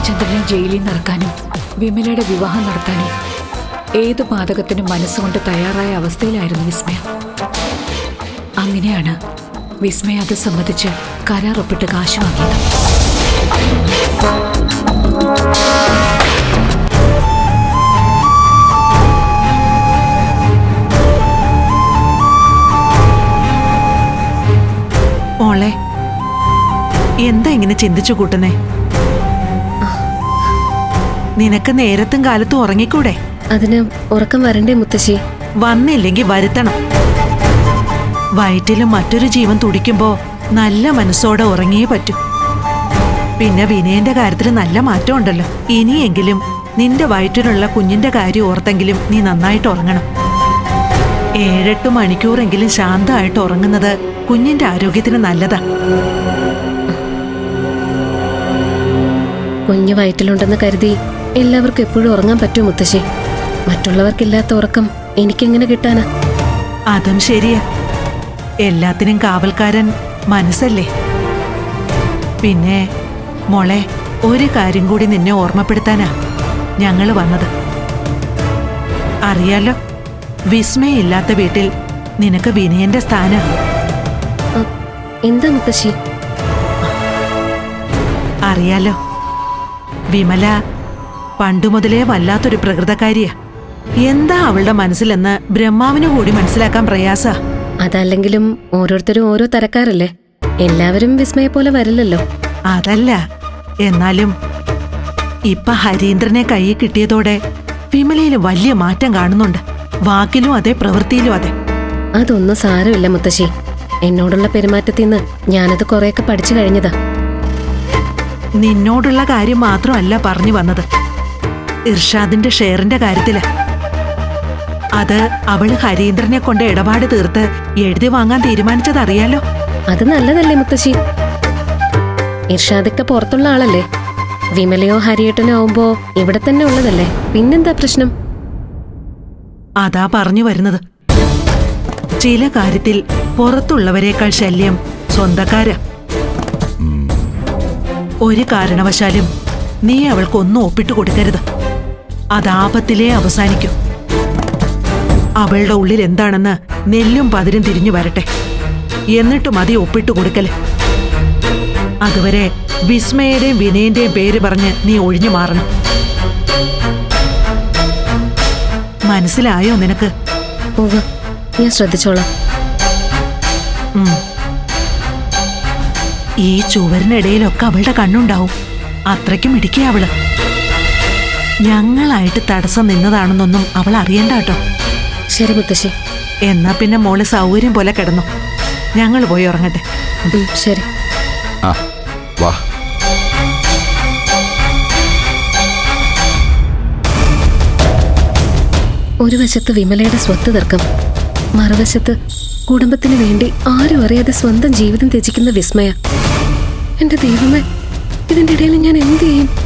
ജയചന്ദ്രനെ ജയിലിൽ നിറക്കാനും വിമലയുടെ വിവാഹം നടത്താനും ഏതു പാതകത്തിനും മനസ്സുകൊണ്ട് തയ്യാറായ അവസ്ഥയിലായിരുന്നു വിസ്മയ. അങ്ങനെയാണ് വിസ്മയ അത് സംബന്ധിച്ച് കരാർ ഒപ്പിട്ട് കാശ് വാങ്ങിയത്. എന്താ ഇങ്ങനെ ചിന്തിച്ചു കൂട്ടുന്നേ? നിനക്ക് നേരത്തും കാലത്തും ഉറങ്ങിക്കൂടെ? അതിന് ഉറക്കം വരണ്ടേ മുത്തശ്ശി? വന്നില്ലെങ്കിൽ വരുത്തണം. വയറ്റിലും മറ്റൊരു ജീവൻ തുടിക്കുമ്പോ നല്ല മനസ്സോടെ ഉറങ്ങിയേ പറ്റൂ. പിന്നെ വിനയന്റെ കാര്യത്തിൽ നല്ല മാറ്റം ഉണ്ടല്ലോ ഇനിയെങ്കിലും നിന്റെ വയറ്റിലുള്ള കുഞ്ഞിന്റെ കാര്യം ഓർത്തെങ്കിലും നീ നന്നായിട്ട് ഉറങ്ങണം. ഏഴെട്ട് മണിക്കൂറെങ്കിലും ശാന്തമായിട്ട് ഉറങ്ങുന്നത് കുഞ്ഞിന്റെ ആരോഗ്യത്തിന് നല്ലതാ. കുഞ്ഞ് വയറ്റിലുണ്ടെന്ന് കരുതി എല്ലാവർക്കും എപ്പോഴും ഉറങ്ങാൻ പറ്റുമോ മുത്തശ്ശി? മറ്റുള്ളവർക്കില്ലാത്ത ഉറക്കം എനിക്കെങ്ങനെ കിട്ടാനാ? അതും ശരിയാ. എല്ലാത്തിനും കാവൽക്കാരൻ മനസ്സല്ലേ? പിന്നെ മോളെ ഒരു കാര്യം കൂടി നിന്നെ ഓർമ്മപ്പെടുത്താനാ ഞങ്ങൾ വന്നത്. അറിയാലോ വിസ്മയില്ലാത്ത വീട്ടിൽ നിനക്ക് വിനയന്റെ സ്ഥാനം. എന്താ മുത്തശ്ശി? അറിയാലോ വിമല പണ്ടു മുതലേ വല്ലാത്തൊരു പ്രകൃതക്കാരിയാ. എന്താ അവളുടെ മനസ്സിലെന്ന് ബ്രഹ്മാവിന് കൂടി മനസ്സിലാക്കാൻ പ്രയാസ. അതല്ലെങ്കിലും ഓരോരുത്തരും ഓരോ തരക്കാരല്ലേ? എല്ലാവരും വിസ്മയ പോലെ വരില്ലല്ലോ. അതല്ല. എന്നാലും ഇപ്പൊ ഹരീന്ദ്രനെ കൈ കിട്ടിയതോടെ വിമലയിൽ വലിയ മാറ്റം കാണുന്നുണ്ട്. വാക്കിലും അതെ പ്രവൃത്തിയിലും അതെ. അതൊന്നും സാരമില്ല മുത്തശ്ശി. എന്നോടുള്ള പെരുമാറ്റത്തിൽ നിന്ന് ഞാനത് കുറെയൊക്കെ പഠിച്ചു കഴിഞ്ഞതാ. നിന്നോടുള്ള കാര്യം മാത്രമല്ല പറഞ്ഞു വന്നത്. ഇർഷാദിന്റെ ഷെയറിന്റെ കാര്യത്തിൽ. അത് അവൾ ഹരീന്ദ്രനെ കൊണ്ട് ഇടപാട് തീർത്ത് എഴുതി വാങ്ങാൻ തീരുമാനിച്ചത് അറിയാലോ? അത് നല്ലതല്ലേ മുത്തശ്ശി. ഇർഷാദൊക്കെ പുറത്തുള്ള ആളല്ലേ? വിമലയോ ഹരിയേട്ടനോ ആവുമ്പോ ഇവിടെ തന്നെ ഉള്ളതല്ലേ? പിന്നെന്താ പ്രശ്നം? അതാ പറഞ്ഞു വരുന്നത്. ചില കാര്യത്തിൽ പുറത്തുള്ളവരെക്കാൾ ശല്യം സ്വന്തക്കാരാ. ഒരു കാരണവശാലും നീ അവൾക്കൊന്നും ഒപ്പിട്ട് കൊടുക്കരുത്. അതാപത്തിലേ അവസാനിക്കും. അവളുടെ ഉള്ളിൽ എന്താണെന്ന് നെല്ലും പതിരും തിരിഞ്ഞു വരട്ടെ. എന്നിട്ട് മതി ഒപ്പിട്ട് കൊടുക്കൽ. അതുവരെ വിസ്മയുടെയും വിനയന്റെയും പേര് പറഞ്ഞ് നീ ഒഴിഞ്ഞു മാറണം. മനസ്സിലായോ നിനക്ക്? ഞാൻ ശ്രദ്ധിച്ചോളാം. ഈ ചുവരിനിടയിലൊക്കെ അവളുടെ കണ്ണുണ്ടാവും. അത്രയ്ക്കും ഇടിക്കുക അവൾ. ഞങ്ങളായിട്ട് തടസ്സം നിന്നതാണെന്നൊന്നും അവൾ അറിയണ്ട കേട്ടോ. ശരി മുത്തശ്ശി. എന്നാ പിന്നെ മോൾ സൗകര്യം പോലെ കിടന്നു. ഞങ്ങൾ പോയി ഉറങ്ങട്ടെ. ശരി. ആ വാ. ഒരു വശത്ത് വിമലയുടെ സ്വത്ത് തർക്കം മറുവശത്ത് കുടുംബത്തിന് വേണ്ടി ആരും അറിയാതെ സ്വന്തം ജീവിതം ത്യജിക്കുന്ന വിസ്മയ. എന്റെ ദൈവമേ ഇതിന്റെ ഇടയിൽ ഞാൻ എന്ത് ചെയ്യും?